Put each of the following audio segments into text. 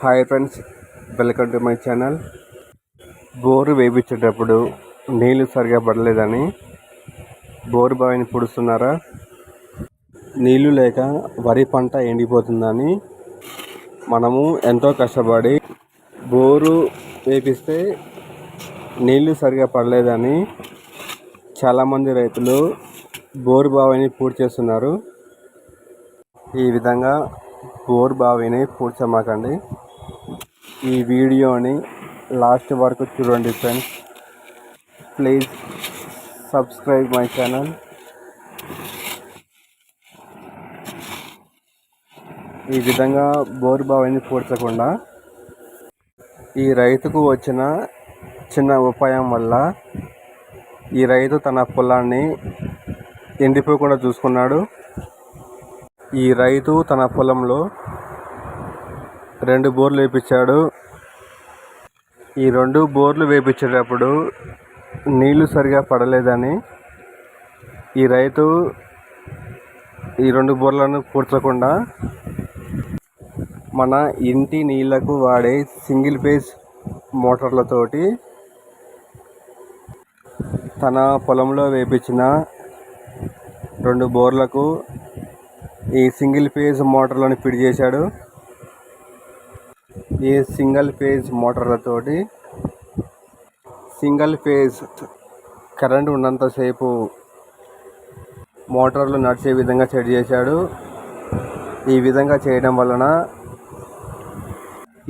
Hi friends welcome to my channel bore వేయించేటప్పుడు నీళ్ళు సరిగా పడలేదని bore బావిని పుడుస్తున్నారా? నీళ్ళు లేక వరి పంట ఎండిపోతుందని మనము ఎంతో కష్టపడి బోరు వేపిస్తే నీళ్ళు సరిగా పడలేదని చాలామంది రైతులు బోరు బావిని పూర్తి చేస్తున్నారు. ఈ విధంగా బోర్ బావిని పూడ్చమాకండి ఈ వీడియోని లాస్ట్ వరకు చూడండి friends. Please subscribe my channel. ఈ విధంగా బోరు బావిని పూడ్చకుండా ఈ రైతుకు వచ్చిన చిన్న ఉపాయం వల్ల ఈ రైతు తన పొలాన్ని ఎండిపోకుండా చూసుకున్నాడు. ఈ రైతు తన పొలంలో రెండు బోర్లు వేయించాడు ఈ రెండు బోర్లు వేయించేటప్పుడు నీళ్ళు సరిగా పడలేదని ఈ రైతు ఈ రెండు బోర్లను కూర్చకుండా మన ఇంటి నీళ్ళకు వాడే సింగిల్ ఫేజ్ మోటార్లతోటి తన పొలంలో వేపించిన రెండు బోర్లకు ఈ సింగిల్ ఫేజ్ మోటార్లను ఫిట్ చేశాడు. ఈ సింగిల్ ఫేజ్ మోటార్లతోటి సింగిల్ ఫేజ్ కరెంట్ ఉన్నంతసేపు మోటార్లు నడిచే విధంగా సెట్ చేశాడు. ఈ విధంగా చేయడం వలన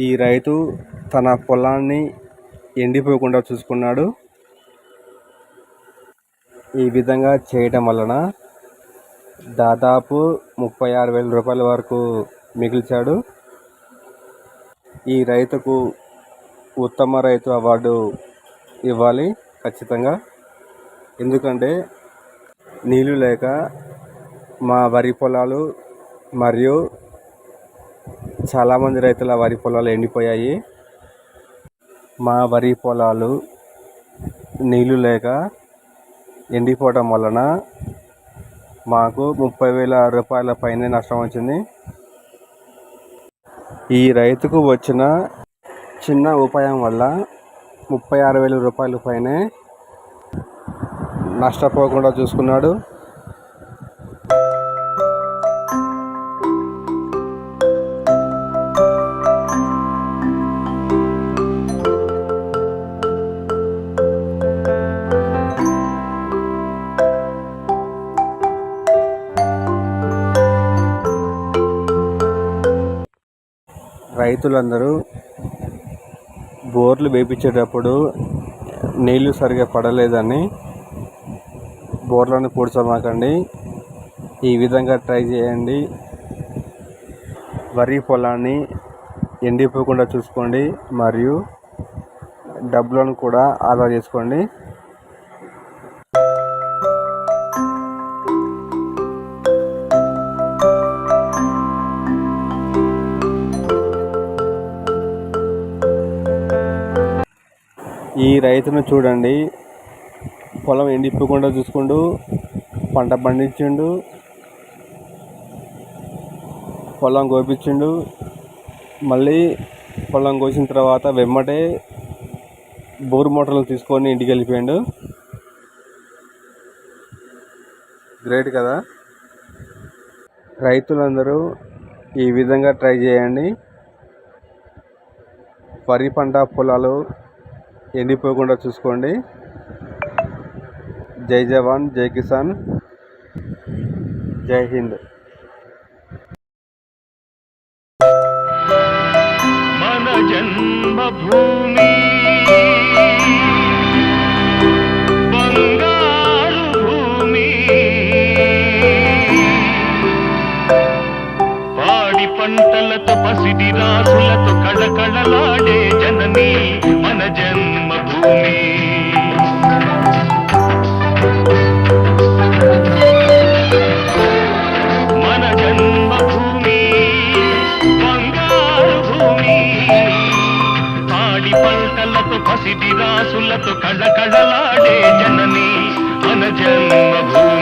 ఈ రైతు తన పొలాన్ని ఎండిపోకుండా చూసుకున్నాడు. ఈ విధంగా చేయడం వలన దాదాపు ముప్పై ఆరు వేల రూపాయల వరకు మిగిల్చాడు. ఈ రైతుకు ఉత్తమ రైతు అవార్డు ఇవ్వాలి ఖచ్చితంగా. ఎందుకంటే నీళ్ళు లేక మా వరి పొలాలు మరియు చాలామంది రైతుల వరి పొలాలు ఎండిపోయాయి. మా వరి పొలాలు నీళ్ళు లేక ఎండిపోవటం వలన మాకు ముప్పై వేల రూపాయల పైన నష్టం వచ్చింది. ఈ రైతుకు వచ్చిన చిన్న ఉపాయం వల్ల ముప్పై ఆరు వేల రూపాయల పైనే నష్టపోకుండా చూసుకున్నాడు. రైతులందరూ బోర్లు వేపించేటప్పుడు నీళ్ళు సరిగా పడలేదని బోర్లను పూడ్చమాకండి. ఈ విధంగా ట్రై చేయండి. వరి పొలాన్ని ఎండిపోకుండా చూసుకోండి మరియు డబ్బులను కూడా ఆదా చేసుకోండి. ఈ రైతును చూడండి. పొలం ఎండిపోకుండా చూసుకుంటూ పంట పండించిండు. పొలం కోపించిండు మళ్ళీ పొలం కోసిన తర్వాత వెమ్మటే బోర్ మోటార్లు తీసుకొని ఇంటికి వెళ్ళిపోయాడు. గ్రేట్ కదా? రైతులందరూ ఈ విధంగా ట్రై చేయండి. వరి పంట పొలాలు ఎండిపోకుండా చూసుకోండి. జై జవాన్ జై కిసాన్ జై హింద్. పంటలతో పసిడి రాసులతో కళకళలాడే జనని మన జన్మభూమి. భూమి. పాడి పంటలతో పసిడి రాసులతో కళకళలాడే జనని మన జన్మభూమి.